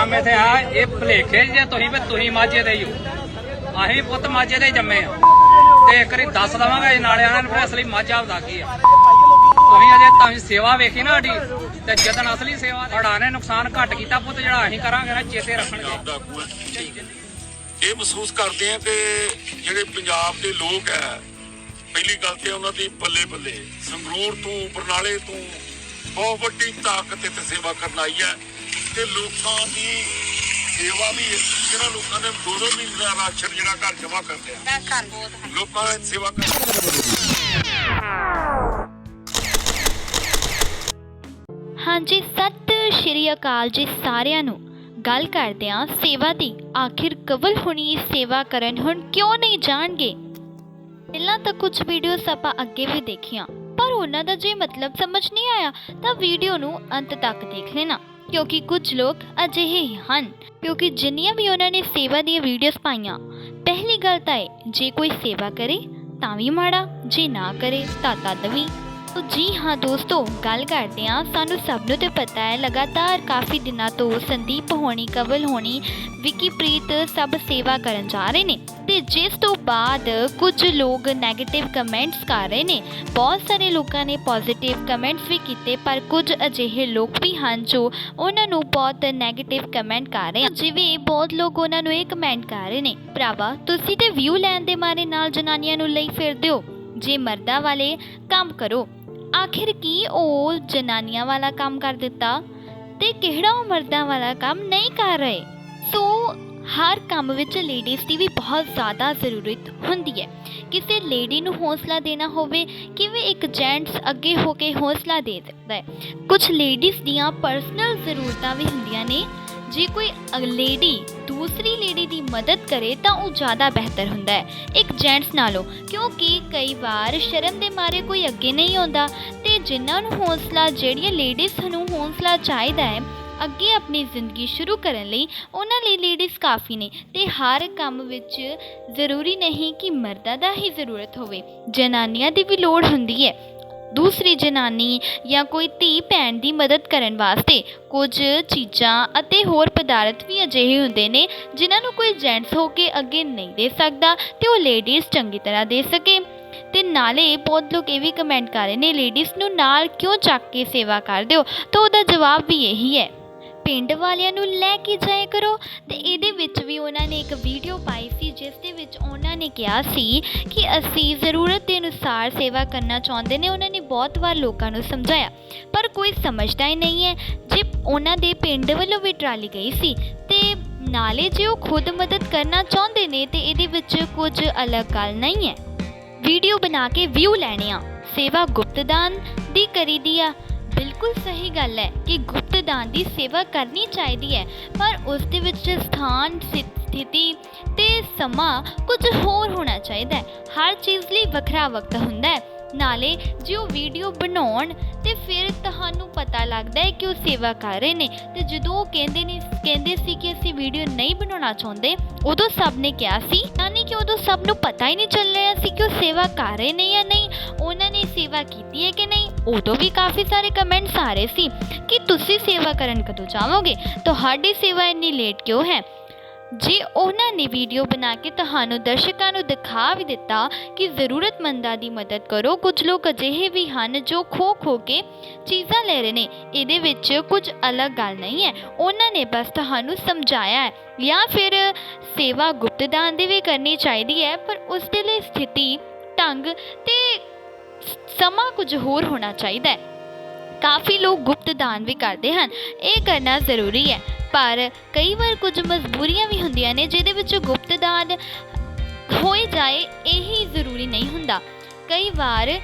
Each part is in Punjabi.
ਕੰਮ ਇੱਥੇ ਆ ਇਹ ਭਲੇਖੇ ਜੇ ਤੁਸੀਂ ਵੀ ਤੁਸੀਂ ਮਾਝੇ ਦੇ ਹੀ ਹੋ। ਅਸੀਂ ਪੁੱਤ ਮਾਝੇ ਦੇ ਜੰਮੇ ਆ। ਤੇ ਇੱਕ ਵਾਰੀ ਦੱਸ ਦਵਾਂਗਾ ਇਹ ਨਾਲੇ ਫਿਰ ਅਸਲੀ ਮਾਝਾ ਹੁੰਦਾ ਕੀ ਆ। ਤੁਸੀਂ ਅਜੇ ਤਾਂ ਸੇਵਾ ਵੇਖੀ ਨਾ ਸਾਡੀ ਤੇ ਜਦੋਂ ਅਸਲੀ ਸੇਵਾ ਸਾਡਾ ਨੇ ਨੁਕਸਾਨ ਘੱਟ ਕੀਤਾ ਪੁੱਤ ਜਿਹੜਾ ਅਸੀਂ ਕਰਾਂਗੇ ਨਾ ਚੇਤੇ ਰੱਖਣਗੇ ਇਹ ਮਹਿਸੂਸ ਕਰਦੇ ਆ ਕਿ ਜਿਹੜੇ ਪੰਜਾਬ ਦੇ ਲੋਕ ਹੈ ਪਹਿਲੀ ਗੱਲ ਤੇ ਉਹਨਾਂ ਦੀ ਬੱਲੇ ਬੱਲੇ ਸੰਗਰੂਰ ਤੋਂ ਬਰਨਾਲੇ ਤੋਂ ਬਹੁਤ ਵੱਡੀ ਤਾਕਤ ਤੇ ਸੇਵਾ ਕਰਨ ਆਈ ਹੈ ਤੇ ਲੋਕਾਂ ਦੀ ਸੇਵਾ ਵੀ ਇਸ ਜਿਹੜਾ ਲੋਕਾਂ ਨੇ ਦੋ ਦੋ ਮਹੀਨੇ ਦਾ ਰਾਸ਼ਨ ਜਿਹੜਾ ਘਰ ਜਮਾ ਕਰਦੇ ਆ। ਲੋਕਾਂ ਦੀ ਸੇਵਾ ਕਰ ਹਾਂਜੀ ਸਤਿ ਸ਼੍ਰੀ ਅਕਾਲ ਜੀ ਸਾਰਿਆਂ ਨੂੰ। ਗੱਲ ਕਰਦੇ ਹਾਂ ਸੇਵਾ ਦੀ। ਆਖਿਰ ਕਵਲ ਹੁਣੀ ਸੇਵਾ ਕਰਨ ਹੁਣ ਕਿਉਂ ਨਹੀਂ ਜਾਣਗੇ? ਪਹਿਲਾਂ ਤਾਂ ਕੁਝ ਵੀਡੀਓਸ ਆਪਾਂ ਅੱਗੇ ਵੀ ਦੇਖੀਆਂ ਪਰ ਉਹਨਾਂ ਦਾ ਜੇ ਮਤਲਬ ਸਮਝ ਨਹੀਂ ਆਇਆ ਤਾਂ ਵੀਡੀਓ ਨੂੰ ਅੰਤ ਤੱਕ ਦੇਖ ਲੈਣਾ। ਕਿਉਂਕਿ ਕੁਝ ਲੋਕ ਅਜਿਹੇ ਹੀ ਹਨ, ਕਿਉਂਕਿ ਜਿੰਨੀਆਂ ਵੀ ਉਹਨਾਂ ਨੇ ਸੇਵਾ ਦੀਆਂ ਵੀਡੀਓਜ਼ ਪਾਈਆਂ, ਪਹਿਲੀ ਗੱਲ ਤਾਂ ਹੈ ਜੇ ਕੋਈ ਸੇਵਾ ਕਰੇ, ਤਾਂ ਵੀ ਮਾੜਾ, ਜੇ ਨਾ ਕਰੇ, ਤਾਂ ਤਦ ਵੀ। ਤੋ ਜੀ ਹਾਂ ਦੋਸਤੋ, ਗੱਲ ਕਰਦੇ ਹਾਂ, ਸਾਨੂੰ ਸਭ ਨੂੰ ਤੇ ਪਤਾ ਹੈ, ਲਗਾਤਾਰ ਕਾਫੀ ਦਿਨਾਂ ਤੋਂ ਸੰਦੀਪ ਹੋਣੀ, ਕਵਲ ਹੋਣੀ, ਵਿੱਕੀ ਪ੍ਰੀਤ ਸਭ ਸੇਵਾ ਕਰਨ ਜਾ ਰਹੇ ਨੇ। ਤੇ ਜਿਸ ਤੋਂ ਬਾਅਦ ਕੁਝ ਲੋਕ 네ਗੇਟਿਵ ਕਮੈਂਟਸ ਕਰ ਰਹੇ ਨੇ। ਬਹੁਤ ਸਾਰੇ ਲੋਕਾਂ ਨੇ ਪੋਜ਼ਿਟਿਵ ਕਮੈਂਟਸ ਵੀ ਕੀਤੇ, ਪਰ ਕੁਝ ਅਜਿਹੇ ਲੋਕ ਵੀ ਹਨ ਜੋ ਉਹਨਾਂ ਨੂੰ ਬਹੁਤ 네ਗੇਟਿਵ ਕਮੈਂਟ ਕਰ ਰਹੇ ਹਨ। ਜਿਵੇਂ ਬਹੁਤ ਲੋਕ ਉਹਨਾਂ ਨੂੰ ਇਹ ਕਮੈਂਟ ਕਰ ਰਹੇ ਨੇ, ਭਰਾਵਾ, ਤੁਸੀਂ ਤੇ ਵਿਊ ਲੈਣ ਦੇ ਮਾਰੇ ਨਾਲ ਜਨਾਨੀਆਂ ਨੂੰ ਲਈ ਫਿਰਦੇ ਹੋ। ਜੇ ਮਰਦਾਂ ਵਾਲੇ ਕੰਮ ਕਰੋ, ਆਖਿਰ ਕੀ ਉਹ ਜਨਾਨੀਆਂ ਵਾਲਾ ਕੰਮ ਕਰ ਦਿੱਤਾ? ਤੇ ਕਿਹੜਾ ਉਹ ਮਰਦਾਂ ਵਾਲਾ ਕੰਮ ਨਹੀਂ ਕਰ ਰਹੇ? ਸੋ ਹਰ ਕੰਮ ਵਿੱਚ ਲੇਡੀਜ਼ ਦੀ ਵੀ ਬਹੁਤ ਜ਼ਿਆਦਾ ਜ਼ਰੂਰਤ ਹੁੰਦੀ ਹੈ। ਕਿਸੇ ਲੇਡੀ ਨੂੰ ਹੌਸਲਾ ਦੇਣਾ ਹੋਵੇ, ਕਿਵੇਂ ਇੱਕ ਜੈਂਟਸ ਅੱਗੇ ਹੋ ਕੇ ਹੌਸਲਾ ਦੇ ਸਕਦਾ ਹੈ। ਕੁਝ ਲੇਡੀਜ਼ ਦੀਆਂ ਪਰਸਨਲ ਜ਼ਰੂਰਤਾਂ ਵੀ ਹੁੰਦੀਆਂ ਨੇ। ਜੇ ਕੋਈ ਲੇਡੀ ਦੂਸਰੀ ਲੇਡੀ ਦੀ ਮਦਦ ਕਰੇ ਤਾਂ ਉਹ ਜ਼ਿਆਦਾ ਬਿਹਤਰ ਹੁੰਦਾ ਹੈ। ਇੱਕ ਜੈਂਟਸ ਨਾਲੋਂ, ਕਿਉਂਕਿ ਕਈ ਵਾਰ ਸ਼ਰਮ ਦੇ ਮਾਰੇ ਕੋਈ ਅੱਗੇ ਨਹੀਂ ਆਉਂਦਾ ਤੇ ਜਿਨ੍ਹਾਂ ਨੂੰ ਹੌਸਲਾ, ਜਿਹੜੀਆਂ ਲੇਡੀਜ਼ ਨੂੰ ਹੌਸਲਾ ਚਾਹੀਦਾ ਹੈ ਅੱਗੇ ਆਪਣੀ ਜ਼ਿੰਦਗੀ ਸ਼ੁਰੂ ਕਰਨ ਲਈ ਉਹਨਾਂ ਲਈ ਲੇਡੀਜ਼ ਕਾਫੀ ਨੇ ਤੇ ਹਰ ਕੰਮ ਵਿੱਚ ਜ਼ਰੂਰੀ ਨਹੀਂ ਕਿ ਮਰਦਾਂ ਦਾ ਹੀ ਜ਼ਰੂਰਤ ਹੋਵੇ। ਜਨਾਨੀਆਂ ਦੀ ਵੀ ਲੋੜ ਹੁੰਦੀ ਹੈ। ਦੂਸਰੀ ਜਨਾਨੀ ਜਾਂ ਕੋਈ ਧੀ ਭੈਣ ਦੀ ਮਦਦ ਕਰਨ ਵਾਸਤੇ ਕੁਝ ਚੀਜ਼ਾਂ ਅਤੇ ਹੋਰ ਪਦਾਰਥ ਵੀ ਅਜਿਹੇ ਹੁੰਦੇ ਨੇ ਜਿਨ੍ਹਾਂ ਨੂੰ ਕੋਈ ਜੈਂਟਸ ਹੋ ਕੇ ਅੱਗੇ ਨਹੀਂ ਦੇ ਸਕਦਾ ਤੇ ਉਹ ਲੇਡੀਜ਼ ਚੰਗੀ ਤਰ੍ਹਾਂ ਦੇ ਸਕੇ। ਤੇ ਨਾਲੇ ਬਹੁਤ ਲੋਕ ਇਹ ਵੀ ਕਮੈਂਟ ਕਰ ਰਹੇ ਨੇ ਲੇਡੀਜ਼ ਨੂੰ ਨਾਲ ਕਿਉਂ ਚੱਕ ਕੇ ਸੇਵਾ ਕਰਦੇ ਹੋ ਤਾਂ ਉਹਦਾ ਜਵਾਬ ਵੀ ਇਹੀ ਹੈ। ਪਿੰਡ ਵਾਲਿਆਂ ਨੂੰ ਲੈ ਕੇ ਜਾਇਆ ਕਰੋ। ਤੇ ਇਹਦੇ ਵਿੱਚ ਵੀ ਉਹਨਾਂ ਨੇ ਇੱਕ ਵੀਡੀਓ ਪਾਈ ਸੀ, ਜਿਸ ਦੇ ਵਿੱਚ ਉਹਨਾਂ ਨੇ ਕਿਹਾ ਸੀ ਕਿ ਅਸੀਂ ਜ਼ਰੂਰਤ ਦੇ ਅਨੁਸਾਰ ਸੇਵਾ ਕਰਨਾ ਚਾਹੁੰਦੇ ਨੇ। ਉਹਨਾਂ ਨੇ ਬਹੁਤ ਵਾਰ ਲੋਕਾਂ ਨੂੰ ਸਮਝਾਇਆ, ਪਰ ਕੋਈ ਸਮਝਦਾ ਹੀ ਨਹੀਂ ਹੈ। ਜੇ ਉਹਨਾਂ ਦੇ ਪਿੰਡ ਵੱਲੋਂ ਵੀ ਟਰਾਲੀ ਗਈ ਸੀ, ਤੇ ਨਾਲੇ ਜੇ ਉਹ ਖੁਦ ਮਦਦ ਕਰਨਾ ਚਾਹੁੰਦੇ ਨੇ, ਤੇ ਇਹਦੇ ਵਿੱਚ ਕੁਝ ਅਲੱਗ ਗੱਲ ਨਹੀਂ ਹੈ। ਵੀਡੀਓ ਬਣਾ ਕੇ ਵਿਊ ਲੈਣੇ ਆ। ਸੇਵਾ ਗੁਪਤਦਾਨ ਦੀ ਕਰੀਦੀ ਆ। ਬਿਲਕੁਲ ਸਹੀ ਗੱਲ ਹੈ ਕਿ ਗੁਪਤਦਾਨ ਦੀ ਸੇਵਾ ਕਰਨੀ ਚਾਹੀਦੀ ਹੈ, ਪਰ ਉਸ ਦੇ ਵਿੱਚ ਸਥਾਨ ਸਥਿ- ਸਥਿਤੀ ਤੇ ਸਮਾਂ ਕੁਝ ਹੋਰ ਹੋਣਾ ਚਾਹੀਦਾ ਹੈ। ਹਰ ਚੀਜ਼ ਲਈ ਵੱਖਰਾ ਵਕਤ ਹੁੰਦਾ ਹੈ। ਨਾਲੇ ਜੇ ਉਹ ਵੀਡੀਓ ਬਣਾਉਣ ਤੇ ਫਿਰ ਤੁਹਾਨੂੰ ਪਤਾ ਲੱਗਦਾ ਹੈ ਕਿ ਉਹ ਸੇਵਾ ਕਰ ਰਹੇ ਨੇ ਤੇ ਜਦੋਂ ਉਹ ਕਹਿੰਦੇ ਨੇ, ਕਹਿੰਦੇ ਸੀ ਕਿ ਅਸੀਂ ਵੀਡੀਓ ਨਹੀਂ ਬਣਾਉਣਾ ਚਾਹੁੰਦੇ, ਉਦੋਂ ਸਭ ਨੇ ਕਿਹਾ ਸੀ, ਯਾਨੀ ਕਿ ਉਦੋਂ ਸਭ ਨੂੰ ਪਤਾ ਹੀ ਨਹੀਂ ਚੱਲ ਰਿਹਾ ਸੀ ਕਿ ਉਹ ਸੇਵਾ ਕਰ ਰਹੇ ਨੇ ਜਾਂ ਨਹੀਂ। ਉਹਨਾਂ ਨੇ ਸੇਵਾ ਕੀਤੀ ਹੈ ਕਿ ਨਹੀਂ? ਉਦੋਂ ਵੀ ਕਾਫੀ ਸਾਰੇ ਕਮੈਂਟਸ ਆ ਰਹੇ ਸੀ ਕਿ ਤੁਸੀਂ ਸੇਵਾ ਕਰਨ ਕਦੋਂ ਜਾਵੋਗੇ? ਤੁਹਾਡੀ ਸੇਵਾ ਇੰਨੀ ਲੇਟ ਕਿਉਂ ਹੈ? ਜੇ ਉਹਨਾਂ ਨੇ ਵੀਡੀਓ ਬਣਾ ਕੇ ਤੁਹਾਨੂੰ ਦਰਸ਼ਕਾਂ ਨੂੰ ਦਿਖਾ ਵੀ ਦਿੱਤਾ ਕਿ ਜ਼ਰੂਰਤਮੰਦਾਂ ਦੀ ਮਦਦ ਕਰੋ, ਕੁਝ ਲੋਕ ਅਜਿਹੇ ਵੀ ਹਨ ਜੋ ਖੋ ਖੋ ਕੇ ਚੀਜ਼ਾਂ ਲੈ ਰਹੇ ਨੇ। ਇਹਦੇ ਵਿੱਚ ਕੁਝ ਅਲੱਗ ਗੱਲ ਨਹੀਂ ਹੈ। ਉਹਨਾਂ ਨੇ ਬਸ ਤੁਹਾਨੂੰ ਸਮਝਾਇਆ ਹੈ। ਜਾਂ ਫਿਰ ਸੇਵਾ ਗੁਪਤਦਾਨ ਦੀ ਵੀ ਕਰਨੀ ਚਾਹੀਦੀ ਹੈ, ਪਰ ਉਸ ਦੇ ਲਈ ਸਥਿਤੀ, ਢੰਗ ਤੇ ਸਮਾਂ ਕੁਝ ਹੋਰ ਹੋਣਾ ਚਾਹੀਦਾ ਹੈ। ਕਾਫੀ ਲੋਕ ਗੁਪਤ ਦਾਨ ਵੀ ਕਰਦੇ ਹਨ, ਇਹ ਕਰਨਾ ਜ਼ਰੂਰੀ ਹੈ। ਪਰ ਕਈ ਵਾਰ ਕੁਝ ਮਜਬੂਰੀਆਂ ਵੀ ਹੁੰਦੀਆਂ ਨੇ, ਜਿਹਦੇ ਵਿੱਚ ਗੁਪਤ ਦਾਨ ਹੋਈ ਜਾਏ, ਇਹੀ ਜ਼ਰੂਰੀ ਨਹੀਂ ਹੁੰਦਾ। ਕਈ ਵਾਰ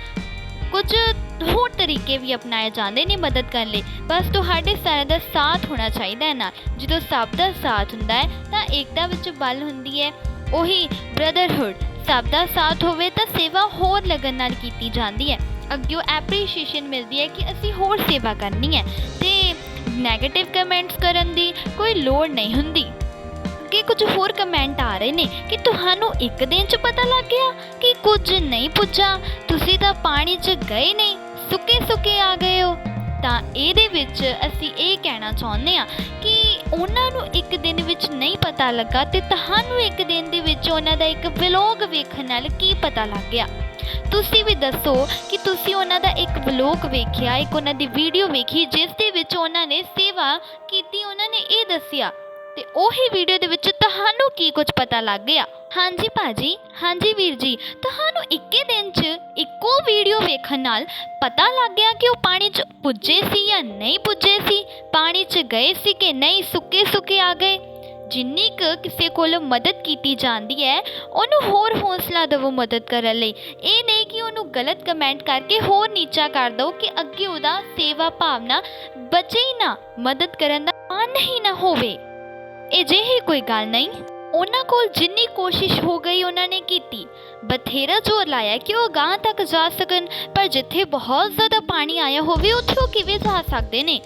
ਕੁਝ ਹੋਰ ਤਰੀਕੇ ਵੀ ਅਪਣਾਏ ਜਾਂਦੇ ਨੇ ਮਦਦ ਕਰਨ ਲਈ। ਬਸ ਤੁਹਾਡੇ ਸਾਰਿਆਂ ਦਾ ਸਾਥ ਹੋਣਾ ਚਾਹੀਦਾ ਹੈ ਨਾ ਜਦੋਂ ਸਭ ਦਾ ਸਾਥ ਹੁੰਦਾ ਹੈ, ਤਾਂ ਏਕਤਾ ਵਿੱਚ ਬਲ ਹੁੰਦੀ ਹੈ। ਉਹੀ ਬ੍ਰਦਰਹੁੱਡ ਸਭ ਦਾ ਸਾਥ ਹੋਵੇ ਤਾਂ ਸੇਵਾ ਹੋਰ ਲਗਨ ਨਾਲ ਕੀਤੀ ਜਾਂਦੀ ਹੈ। ਅੱਗਿਓਂ ਐਪਰੀਸ਼ੀਏਸ਼ਨ ਮਿਲਦੀ ਹੈ ਕਿ ਅਸੀਂ ਹੋਰ ਸੇਵਾ ਕਰਨੀ ਹੈ ਤੇ ਨੈਗੇਟਿਵ ਕਮੈਂਟਸ ਕਰਨ ਦੀ ਕੋਈ ਲੋੜ ਨਹੀਂ ਹੁੰਦੀ। ਅੱਗੇ ਕੁਝ ਹੋਰ ਕਮੈਂਟ ਆ ਰਹੇ ਨੇ ਕਿ ਤੁਹਾਨੂੰ ਇੱਕ ਦਿਨ 'ਚ ਪਤਾ ਲੱਗ ਗਿਆ ਕਿ ਕੁਝ ਨਹੀਂ ਪੁੱਛਾ ਤੁਸੀਂ ਤਾਂ ਪਾਣੀ 'ਚ ਗਏ ਨਹੀਂ ਸੁੱਕੇ ਸੁੱਕੇ ਆ ਗਏ ਹੋ। ਤਾਂ ਇਹਦੇ ਵਿੱਚ ਅਸੀਂ ਇਹ ਕਹਿਣਾ ਚਾਹੁੰਦੇ ਆ ਕਿ ਉਹਨਾਂ ਨੂੰ ਇੱਕ ਦਿਨ ਵਿੱਚ ਨਹੀਂ ਪਤਾ ਲੱਗਾ ਤੇ ਤੁਹਾਨੂੰ ਇੱਕ ਦਿਨ ਦੇ ਵਿੱਚ ਉਹਨਾਂ ਦਾ ਇੱਕ ਵਲੌਗ ਵੇਖਣ ਨਾਲ ਕੀ ਪਤਾ ਲੱਗ ਗਿਆ। ਤੁਸੀਂ ਵੀ ਦੱਸੋ ਕਿ ਤੁਸੀਂ ਉਹਨਾਂ ਦਾ ਇੱਕ ਵਲੌਗ ਵੇਖਿਆ, ਇੱਕ ਉਹਨਾਂ ਦੀ ਵੀਡੀਓ ਵੇਖੀ, ਜਿਸ ਦੇ ਵਿੱਚ ਉਹਨਾਂ ਨੇ ਸੇਵਾ ਕੀਤੀ, ਉਹਨਾਂ ਨੇ ਇਹ ਦੱਸਿਆ। ਤੇ ਉਹੀ ਵੀਡੀਓ ਦੇ ਵਿੱਚ ਤੁਹਾਨੂੰ ਕੀ ਕੁਝ ਪਤਾ ਲੱਗ ਗਿਆ? ਹਾਂਜੀ ਭਾਜੀ, ਹਾਂਜੀ ਵੀਰ ਜੀ, ਤੁਹਾਨੂੰ ਇੱਕੇ ਦਿਨ 'ਚ ਇੱਕੋ ਵੀਡੀਓ ਵੇਖਣ ਨਾਲ ਪਤਾ ਲੱਗ ਗਿਆ ਕਿ ਉਹ ਪਾਣੀ 'ਚ ਪੁੱਜੇ ਸੀ ਜਾਂ ਨਹੀਂ ਪੁੱਜੇ ਸੀ? ਪਾਣੀ 'ਚ ਗਏ ਸੀ ਕਿ ਨਹੀਂ? ਸੁੱਕੇ ਸੁੱਕੇ ਆ ਗਏ। ਜਿੰਨੀ ਕੁ ਕਿਸੇ ਕੋਲ ਮਦਦ ਕੀਤੀ ਜਾਂਦੀ ਹੈ, ਉਹਨੂੰ ਹੋਰ ਹੌਸਲਾ ਦੇਵੋ ਮਦਦ ਕਰਨ ਲਈ। ਇਹ ਨਹੀਂ ਕਿ ਉਹਨੂੰ ਗਲਤ ਕਮੈਂਟ ਕਰਕੇ ਹੋਰ ਨੀਚਾ ਕਰ ਦਿਓ ਕਿ ਅੱਗੇ ਉਹਦਾ ਸੇਵਾ ਭਾਵਨਾ ਬਚੇ ਹੀ ਨਾ, ਮਦਦ ਕਰਨ ਦਾ ਮਨ ਹੀ ਨਾ ਹੋਵੇ। ਅਜਿਹੀ ਕੋਈ ਗੱਲ ਨਹੀਂ। ਉਹਨਾਂ ਕੋਲ ਜਿੰਨੀ ਕੋਸ਼ਿਸ਼ ਹੋ ਗਈ ਉਹਨਾਂ ਨੇ ਕੀਤੀ। ਬਥੇਰਾ ਜ਼ੋਰ ਲਾਇਆ ਕਿ ਉਹ ਗਾਂ ਤੱਕ ਜਾ ਸਕਣ, ਪਰ ਜਿੱਥੇ ਬਹੁਤ ਜ਼ਿਆਦਾ ਪਾਣੀ ਆਇਆ ਹੋਵੇ, ਉੱਥੇ ਉਹ ਕਿਵੇਂ ਜਾ ਸਕਦੇ ਨੇ?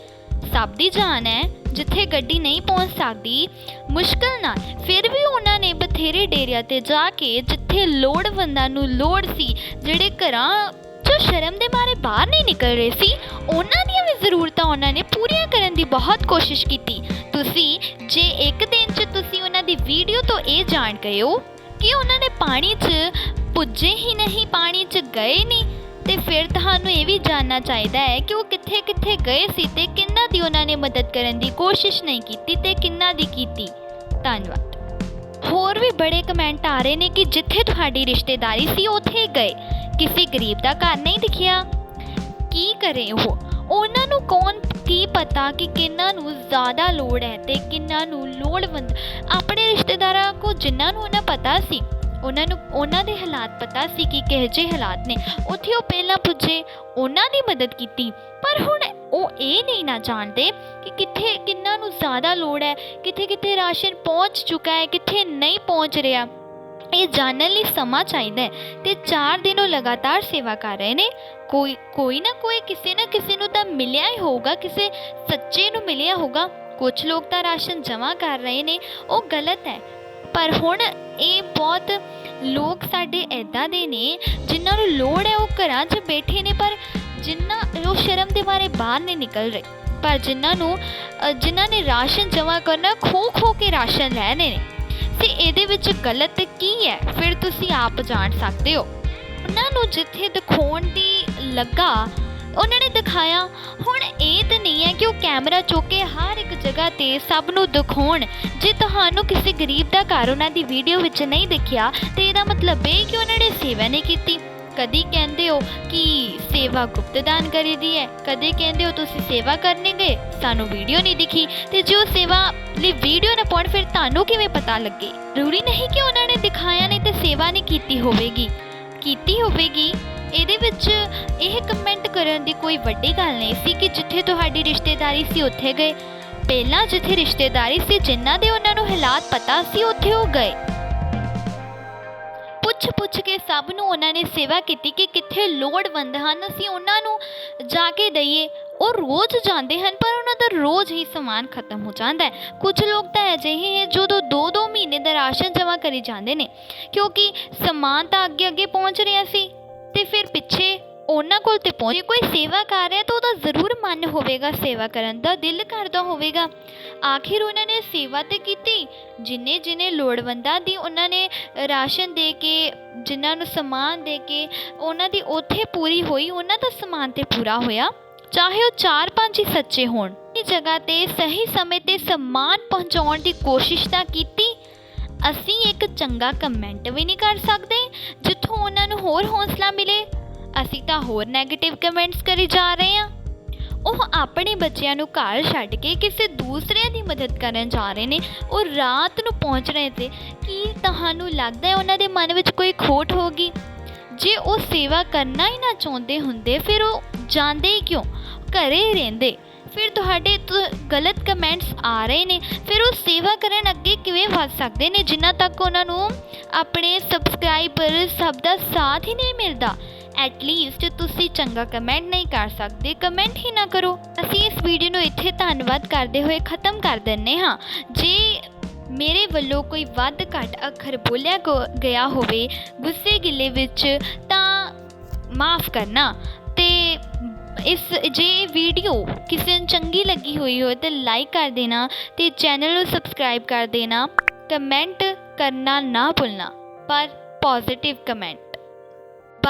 ਸਭ ਦੀ ਜਾਨ ਹੈ, ਜਿੱਥੇ ਗੱਡੀ ਨਹੀਂ ਪਹੁੰਚ ਸਕਦੀ। ਮੁਸ਼ਕਲ ਨਾਲ ਫਿਰ ਵੀ ਉਹਨਾਂ ਨੇ ਬਥੇਰੇ ਡੇਰਿਆਂ ਤੇ ਜਾ ਕੇ ਜਿੱਥੇ ਲੋੜਵੰਦਾਂ ਨੂੰ ਲੋੜ ਸੀ, ਜਿਹੜੇ ਘਰਾਂ ਜੋ ਸ਼ਰਮ ਦੇ ਮਾਰੇ ਬਾਹਰ ਨਹੀਂ ਨਿਕਲ ਰਹੇ ਸੀ, ਉਹਨਾਂ ਦੀਆਂ ਵੀ ਜ਼ਰੂਰਤਾਂ ਉਹਨਾਂ ਨੇ ਪੂਰੀਆਂ ਕਰਨ ਦੀ ਬਹੁਤ ਕੋਸ਼ਿਸ਼ ਕੀਤੀ। ਤੁਸੀਂ, ਜੇ ਇੱਕ ਦਿਨ 'ਚ ਤੁਸੀਂ ਉਹਨਾਂ ਦੀ ਵੀਡੀਓ ਤੋਂ ਇਹ ਜਾਣ ਗਏ ਹੋ ਕਿ ਉਹਨਾਂ ਨੇ ਪਾਣੀ 'ਚ ਪੁੱਜੇ ਹੀ ਨਹੀਂ, ਪਾਣੀ 'ਚ ਗਏ ਨਹੀਂ, ਤੇ ਫਿਰ ਤੁਹਾਨੂੰ ਇਹ ਵੀ ਜਾਣਨਾ ਚਾਹੀਦਾ ਹੈ ਕਿ ਉਹ ਕਿੱਥੇ ਕਿੱਥੇ ਗਏ ਸੀ ਤੇ ਕਿੰਨਾ ਦੀ ਉਹਨਾਂ ਨੇ ਮਦਦ ਕਰਨ ਦੀ ਕੋਸ਼ਿਸ਼ ਨਹੀਂ ਕੀਤੀ ਤੇ ਕਿੰਨਾ ਦੀ ਕੀਤੀ। ਧੰਨਵਾਦ। ਹੋਰ ਵੀ ਬੜੇ ਕਮੈਂਟ ਆ ਰਹੇ ਨੇ ਕਿ ਜਿੱਥੇ ਤੁਹਾਡੀ ਰਿਸ਼ਤੇਦਾਰੀ ਸੀ, ਉੱਥੇ ਗਏ। ਕਿਸੇ ਗਰੀਬ ਦਾ ਘਰ ਨਹੀਂ ਦਿਖਿਆ। ਕੀ ਕਰੇ ਉਹ? ਉਹਨਾਂ ਨੂੰ ਕੌਣ ਕੀ ਪਤਾ ਕਿ ਕਿੰਨਾਂ ਨੂੰ ਜ਼ਿਆਦਾ ਲੋੜ ਹੈ ਤੇ ਕਿੰਨਾਂ ਨੂੰ ਲੋੜਵੰਦ? ਆਪਣੇ ਰਿਸ਼ਤੇਦਾਰਾਂ ਕੋ ਜਿਨ੍ਹਾਂ ਨੂੰ ਉਹਨਾਂ ਪਤਾ ਸੀ, ਉਹਨਾਂ ਨੂੰ, ਉਹਨਾਂ ਦੇ ਹਾਲਾਤ ਪਤਾ ਸੀ ਕਿ ਕਿਹੋ ਜਿਹੇ ਹਾਲਾਤ ਨੇ। ਉੱਥੇ ਉਹ ਪਹਿਲਾਂ ਪੁੱਜੇ, ਉਹਨਾਂ ਦੀ ਮਦਦ ਕੀਤੀ। ਪਰ ਹੁਣ ਉਹ ਇਹ ਨਹੀਂ ਨਾ ਜਾਣਦੇ ਕਿ ਕਿੱਥੇ, ਕਿੰਨਾਂ ਨੂੰ ਜ਼ਿਆਦਾ ਲੋੜ ਹੈ ਕਿੱਥੇ ਕਿੱਥੇ ਰਾਸ਼ਨ ਪਹੁੰਚ ਚੁੱਕਾ ਹੈ, ਕਿੱਥੇ ਨਹੀਂ ਪਹੁੰਚ ਰਿਹਾ। ਇਹ ਜਾਣਨ ਲਈ ਸਮਾਂ ਚਾਹੀਦਾ ਹੈ ਤੇ 4 ਦਿਨੋਂ ਲਗਾਤਾਰ ਸੇਵਾ ਕਰ ਰਹੇ ਨੇ। ਕੋਈ ਕੋਈ ਨਾ ਕੋਈ ਕਿਸੇ ਨਾ ਕਿਸੇ ਨੂੰ ਤਾਂ ਮਿਲਿਆ ਹੀ ਹੋਊਗਾ ਕਿਸੇ ਸੱਚੇ ਨੂੰ ਮਿਲਿਆ ਹੋਊਗਾ। ਕੁਝ ਲੋਕ ਤਾਂ ਰਾਸ਼ਨ ਜਮ੍ਹਾਂ ਕਰ ਰਹੇ ਨੇ ਉਹ ਗਲਤ ਹੈ। ਪਰ ਹੁਣ ਇਹ ਬਹੁਤ ਲੋਕ ਸਾਡੇ ਐਦਾਂ ਦੇ ਨੇ ਜਿਨ੍ਹਾਂ ਨੂੰ ਲੋੜ ਹੈ ਉਹ ਘਰਾਂ 'ਚ ਬੈਠੇ ਨੇ ਪਰ ਜਿਨ੍ਹਾਂ ਉਹ ਸ਼ਰਮ ਦੇ ਬਾਰੇ ਬਾਹਰ ਨਹੀਂ ਨਿਕਲ ਰਹੇ। ਪਰ ਜਿਨ੍ਹਾਂ ਨੂੰ ਅ, ਜਿਨ੍ਹਾਂ ਨੇ ਰਾਸ਼ਨ ਜਮ੍ਹਾਂ ਕਰਨਾ ਖੋ ਖੋ ਕੇ ਰਾਸ਼ਨ ਲੈਣੇ ਨੇ। ਤੇ ਇਹਦੇ ਵਿੱਚ ਗਲਤ ਕੀ ਹੈ? ਫਿਰ ਤੁਸੀਂ ਆਪ ਜਾਣ ਸਕਦੇ ਹੋ। ਉਹਨਾਂ ਨੂੰ ਜਿੱਥੇ ਦਿਖਾਉਣ ਦੀ ਲੱਗਾ, ਉਹਨਾਂ ਨੇ ਦਿਖਾਇਆ। ਹੁਣ ਇਹ ਤਾਂ ਨਹੀਂ ਹੈ ਕਿ ਉਹ ਕੈਮਰਾ ਚੁੱਕ ਕੇ ਹਰ ਇੱਕ ਜਗ੍ਹਾ ਤੇ ਸਭ ਨੂੰ ਦਿਖਾਉਣ। ਜੇ ਤੁਹਾਨੂੰ ਕਿਸੇ ਗਰੀਬ ਦਾ ਘਰ ਉਹਨਾਂ ਦੀ ਵੀਡੀਓ ਵਿੱਚ ਨਹੀਂ ਦਿਖਿਆ, ਤੇ ਇਹਦਾ ਮਤਲਬ ਇਹ ਕਿ ਉਹਨਾਂ ਨੇ ਸੇਵਾ ਨਹੀਂ ਕੀਤੀ। ਕਦੀ ਕਹਿੰਦੇ ਹੋ ਕਿ ਸੇਵਾ ਗੁਪਤ ਦਾਨ ਕਰੀਦੀ ਹੈ? ਕਦੇ ਕਹਿੰਦੇ ਹੋ ਤੁਸੀਂ ਸੇਵਾ ਕਰਨੇ ਗਏ? ਸਾਨੂੰ ਵੀਡੀਓ ਨਹੀਂ ਦਿਖੀ ਤੇ ਜੋ ਸੇਵਾ ਲਈ ਵੀਡੀਓ ਨਾ ਪਾਉਣ, ਫਿਰ ਤੁਹਾਨੂੰ ਕਿਵੇਂ ਪਤਾ ਲੱਗੇ? ਜ਼ਰੂਰੀ ਨਹੀਂ ਕਿ ਉਹਨਾਂ ਨੇ ਦਿਖਾਇਆ ਨਹੀਂ ਤੇ ਸੇਵਾ ਨਹੀਂ ਕੀਤੀ ਹੋਵੇਗੀ? ਕੀਤੀ ਹੋਵੇਗੀ? ਇਹਦੇ ਵਿੱਚ ਇਹ ਕਮੈਂਟ ਕਰਨ ਦੀ ਕੋਈ ਵੱਡੀ ਗੱਲ ਨਹੀਂ ਸੀ ਕਿ ਜਿੱਥੇ ਤੁਹਾਡੀ ਰਿਸ਼ਤੇਦਾਰੀ ਸੀ, ਉੱਥੇ ਗਏ। ਪਹਿਲਾਂ ਜਿੱਥੇ ਰਿਸ਼ਤੇਦਾਰੀ ਸੀ, ਜਿਨ੍ਹਾਂ ਦੇ ਉਹਨਾਂ ਨੂੰ ਹਾਲਾਤ ਪਤਾ ਸੀ, ਉੱਥੇ ਉਹ ਗਏ। ਪੁੱਛ ਪੁੱਛ ਕੇ ਸਭ ਨੂੰ ਉਹਨਾਂ ਨੇ ਸੇਵਾ ਕੀਤੀ ਕਿ ਕਿੱਥੇ ਲੋੜਵੰਦ ਹਨ, ਅਸੀਂ ਉਹਨਾਂ ਨੂੰ ਜਾ ਕੇ ਦਈਏ। ਉਹ ਰੋਜ਼ ਜਾਂਦੇ ਹਨ, ਪਰ ਉਹਨਾਂ ਦਾ ਰੋਜ਼ ਹੀ ਸਮਾਨ ਖਤਮ ਹੋ ਜਾਂਦਾ ਹੈ। ਕੁਝ ਲੋਕ ਤਾਂ ਅਜਿਹੇ ਹੈ ਜੋ ਦੋ ਦੋ ਮਹੀਨੇ ਦਾ ਰਾਸ਼ਨ ਜਮ੍ਹਾਂ ਕਰੀ ਜਾਂਦੇ ਨੇ, ਕਿਉਂਕਿ ਸਮਾਨ ਤਾਂ ਅੱਗੇ ਅੱਗੇ ਪਹੁੰਚ ਰਿਹਾ ਸੀ ਤੇ ਫਿਰ ਪਿੱਛੇ ਉਹਨਾਂ ਕੋਲ ਤੇ ਪਹੁੰਚ ਜੇ, ਕੋਈ ਸੇਵਾ ਕਰ ਰਿਹਾ ਤਾਂ ਉਹਦਾ ਜ਼ਰੂਰ ਮਨ ਹੋਵੇਗਾ ਸੇਵਾ ਕਰਨ ਦਾ, ਦਿਲ ਕਰਦਾ ਹੋਵੇਗਾ। ਆਖਿਰ ਉਹਨਾਂ ਨੇ ਸੇਵਾ ਤੇ ਕੀਤੀ, ਜਿੰਨੇ ਜਿੰਨੇ ਲੋੜਵੰਦਾਂ ਦੀ ਉਹਨਾਂ ਨੇ ਰਾਸ਼ਨ ਦੇ ਕੇ ਜਿਨ੍ਹਾਂ ਨੂੰ ਸਮਾਨ ਦੇ ਕੇ, ਉਹਨਾਂ ਦੀ ਉੱਥੇ ਪੂਰੀ ਹੋਈ, ਉਹਨਾਂ ਦਾ ਸਮਾਨ ਤੇ ਪੂਰਾ ਹੋਇਆ। ਚਾਹੇ ਉਹ ਚਾਰ ਪੰਜ ਹੀ ਸੱਚੇ ਹੋਣ। ਇਸ ਜਗ੍ਹਾ ਤੇ ਸਹੀ ਸਮੇਂ ਤੇ ਸਮਾਨ ਪਹੁੰਚਾਉਣ ਦੀ ਕੋਸ਼ਿਸ਼ ਤਾਂ ਕੀਤੀ। ਅਸੀਂ ਇੱਕ ਚੰਗਾ ਕਮੈਂਟ ਵੀ ਨਹੀਂ ਕਰ ਸਕਦੇ, ਜਿੱਥੋਂ ਉਹਨਾਂ ਨੂੰ ਹੋਰ ਹੌਸਲਾ ਮਿਲੇ। ਅਸੀਂ ਤਾਂ ਹੋਰ 네ਗੇਟਿਵ ਕਮੈਂਟਸ ਕਰੀ ਜਾ ਰਹੇ ਹਾਂ। ਉਹ ਆਪਣੇ ਬੱਚਿਆਂ ਨੂੰ ਘਰ ਛੱਡ ਕੇ ਕਿਸੇ ਦੂਸਰਿਆਂ ਦੀ ਮਦਦ ਕਰਨ ਜਾ ਰਹੇ ਨੇ। ਉਹ ਰਾਤ ਨੂੰ ਪਹੁੰਚ ਰਹੇ ਤੇ ਕੀ ਤੁਹਾਨੂੰ ਲੱਗਦਾ ਹੈ ਉਹਨਾਂ ਦੇ ਮਨ ਵਿੱਚ ਕੋਈ ਖੋਟ ਹੋਗੀ ਜੇ ਉਹ ਸੇਵਾ ਕਰਨਾ ਹੀ ਨਾ ਚਾਹੁੰਦੇ ਹੁੰਦੇ, ਫਿਰ ਉਹ ਜਾਂਦੇ ਹੀ ਕਿਉਂ? ਘਰੇ ਰਹਿੰਦੇ। ਫਿਰ ਤੁਹਾਡੇ ਤੋਂ ਗਲਤ ਕਮੈਂਟਸ ਆ ਰਹੇ ਨੇ। ਫਿਰ ਉਹ ਸੇਵਾ ਕਰਨ ਅੱਗੇ ਕਿਵੇਂ ਵਧ ਸਕਦੇ ਨੇ, ਜਿੰਨਾ ਤੱਕ ਉਹਨਾਂ ਨੂੰ ਆਪਣੇ ਸਬਸਕ੍ਰਾਈਬਰ ਸਭ ਦਾ ਸਾਥ ਹੀ ਨਹੀਂ ਮਿਲਦਾ? ਐਟਲੀਸਟ ਤੁਸੀਂ ਚੰਗਾ ਕਮੈਂਟ ਨਹੀਂ ਕਰ ਸਕਦੇ। ਕਮੈਂਟ ਹੀ ਨਾ ਕਰੋ। ਅਸੀਂ ਇਸ ਵੀਡੀਓ ਨੂੰ ਇੱਥੇ ਧੰਨਵਾਦ ਕਰਦੇ ਹੋਏ ਖਤਮ ਕਰ ਦਿੰਨੇ ਹਾਂ। ਜੇ ਮੇਰੇ ਵੱਲੋਂ ਕੋਈ ਵੱਧ ਘੱਟ ਅੱਖਰ ਬੋਲਿਆ ਗੋ- ਗਿਆ ਹੋਵੇ ਗੁੱਸੇ ਗਿੱਲੇ ਵਿੱਚ, ਤਾਂ ਮਾਫ ਕਰਨਾ। ਤੇ ਇਸ, ਜੇ ਵੀਡੀਓ ਕਿਸੇ ਨੂੰ ਚੰਗੀ ਲੱਗੀ ਹੋਈ ਹੋਵੇ ਤਾਂ ਲਾਈਕ ਕਰ ਦੇਣਾ ਤੇ ਚੈਨਲ ਨੂੰ ਸਬਸਕ੍ਰਾਈਬ ਕਰ ਦੇਣਾ। ਕਮੈਂਟ ਕਰਨਾ ਨਾ ਭੁੱਲਣਾ, ਪਰ ਪੋਜ਼ਿਟਿਵ ਕਮੈਂਟ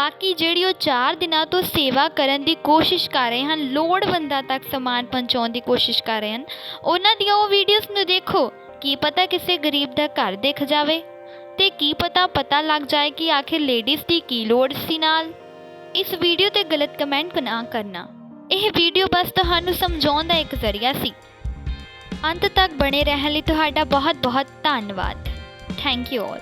ਬਾਕੀ ਜਿਹੜੀ ਉਹ 4 ਦਿਨਾਂ ਤੋਂ ਸੇਵਾ ਕਰਨ ਦੀ ਕੋਸ਼ਿਸ਼ ਕਰ ਰਹੇ ਹਨ, ਲੋੜਵੰਦਾਂ ਤੱਕ ਸਮਾਨ ਪਹੁੰਚਾਉਣ ਦੀ ਕੋਸ਼ਿਸ਼ ਕਰ ਰਹੇ ਹਨ। ਉਹਨਾਂ ਦੀਆਂ ਉਹ ਵੀਡੀਓਜ਼ ਨੂੰ ਦੇਖੋ, ਕੀ ਪਤਾ ਕਿਸੇ ਗਰੀਬ ਦਾ ਘਰ ਦਿਖ ਜਾਵੇ ਤੇ ਕੀ ਪਤਾ ਪਤਾ ਲੱਗ ਜਾਏ ਕਿ ਆਖਿਰ ਲੇਡੀਜ਼ ਦੀ ਕੀ ਲੋੜ ਸੀ ਨਾਲ। ਇਸ ਵੀਡੀਓ ਤੇ ਗਲਤ ਕਮੈਂਟ ਨਾ ਕਰਨਾ। ਇਹ ਵੀਡੀਓ ਬਸ ਤੁਹਾਨੂੰ ਸਮਝਾਉਣ ਦਾ ਇੱਕ ਜ਼ਰੀਆ ਸੀ। ਅੰਤ ਤੱਕ ਬਣੇ ਰਹਿਣ ਲਈ ਤੁਹਾਡਾ ਬਹੁਤ ਬਹੁਤ ਧੰਨਵਾਦ। Thank you all